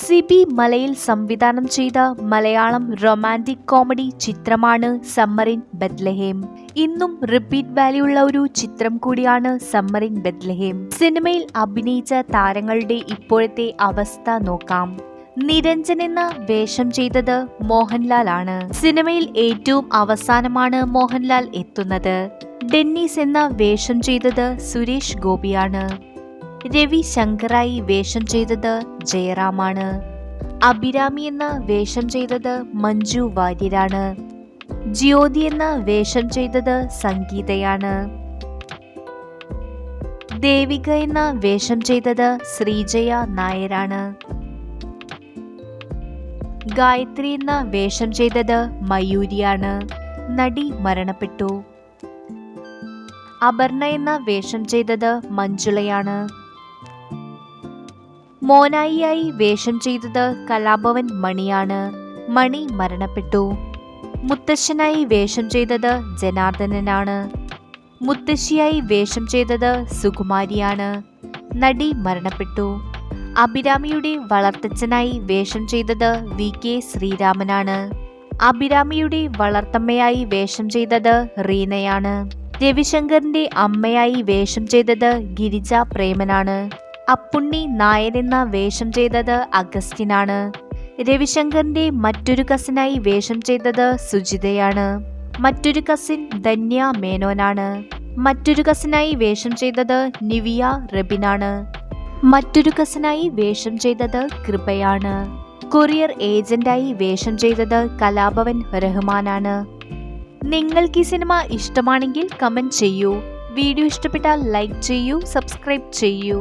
സിബി മലയിൽ സംവിധാനം ചെയ്ത Malayalam romantic comedy ചിത്രമാണ് സമ്മറിൻ ബദ്ലഹേം ഇന്നും റിപ്പീറ്റ് വാല്യൂ ഉള്ള ഒരു ചിത്രം കൂടിയാണ് സമ്മറിൻ ബദ്ലഹേം സിനിമയിൽ അഭിനയിച്ച താരങ്ങളുടെ ഇപ്പോഴത്തെ അവസ്ഥ നോക്കാം. നിരഞ്ജൻ എന്ന വേഷം ചെയ്തത് മോഹൻലാൽ ആണ്. സിനിമയിൽ ഏറ്റവും അവസാനമാണ് മോഹൻലാൽ എത്തുന്നത്. ഡെന്നീസ് എന്ന വേഷം ചെയ്തത് സുരേഷ് ഗോപിയാണ്. രവി ശങ്കറായി വേഷം ചെയ്തത് ജയറാമാണ്. അഭിരാമി എന്ന വേഷം ചെയ്തത് മഞ്ജു വാര്യരാണ്. ജ്യോതി എന്ന വേഷം ചെയ്തത് സംഗീതയാണ്. ദേവിക എന്ന വേഷം ചെയ്തത് ശ്രീജയ നായരാണ്. ഗായത്രി എന്ന വേഷം ചെയ്തത് മയൂരിയാണ്. നടി മരണപ്പെട്ടു. അപർണ എന്ന വേഷം ചെയ്തത് മഞ്ജുളയാണ്. മോനായിയായി വേഷം ചെയ്തത് കലാഭവൻ മണിയാണ്. മണി മരണപ്പെട്ടു. മുത്തശ്ശനായി വേഷം ചെയ്തത് ജനാർദ്ദനനാണ്. മുത്തശ്ശിയായി വേഷം ചെയ്തത് സുകുമാരിയാണ്. നടി മരണപ്പെട്ടു. അഭിരാമിയുടെ വളർത്തച്ഛനായി വേഷം ചെയ്തത് വി. കെ. ശ്രീരാമനാണ്. അഭിരാമിയുടെ വളർത്തമ്മയായി വേഷം ചെയ്തത് റീനയാണ്. രവിശങ്കറിന്റെ അമ്മയായി വേഷം ചെയ്തത് ഗിരിജ പ്രേമനാണ്. അപ്പുണ്ണി നായരെന്ന വേഷം ചെയ്തത് അഗസ്റ്റിനാണ്. രവിശങ്കറിന്റെ മറ്റൊരു കസിനായി വേഷം ചെയ്തത് സുജിതയാണ്. മറ്റൊരു കസിൻ ധന്യ മേനോനാണ്. മറ്റൊരു കസിനായി വേഷം ചെയ്തത് നിവിയ റബിനാണ്. മറ്റൊരു കസിനായി വേഷം ചെയ്തത് കൃപയാണ്. കൊറിയർ ഏജന്റായി വേഷം ചെയ്തത് കലാഭവൻ റഹ്മാനാണ്. നിങ്ങൾക്ക് ഈ സിനിമ ഇഷ്ടമാണെങ്കിൽ കമന്റ് ചെയ്യൂ. വീഡിയോ ഇഷ്ടപ്പെട്ടാൽ ലൈക്ക് ചെയ്യൂ സബ്സ്ക്രൈബ് ചെയ്യൂ.